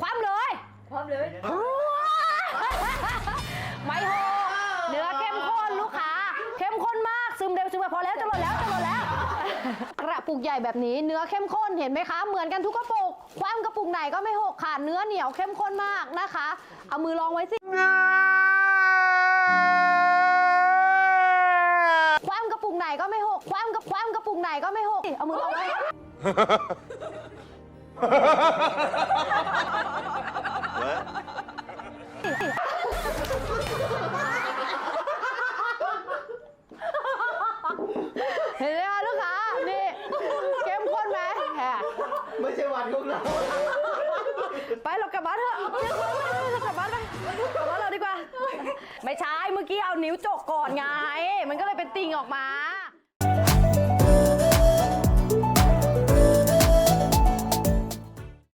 ความเลยความเลย ไม่โหเนื้อเข้มข้นลูกค้าเข้มข้นมากซึมเร็วซึมไปพอแล้วจะหมดแล้วจะหมดแล้ว กระปุกใหญ่แบบนี้เนื้อเข้มข้นเห็นไหมคะ เหมือนกันทุกกระปุก ความกระปุกไหนก็ไม่หกค่ะเนื้อเหนียวเข้มข้นมากนะคะ เอามือลองไว้สิ ความกระปุกไหนก็ไม่หก ความกระความกระปุกไหนก็ไม่หก เอามือลองไว้ เห็นไหมคะลูกค้า นี่เข้มข้นไหมแหมไม่ใช่วันของเรา ไปเรากลับบ้านเถอะเรากลับบ้านไปกลับบ้านเราดีกว่า ไม่ใช่ เมื่อกี้เอานิ้วจกก่อนไง มันก็เลยเป็นติ่งออกมา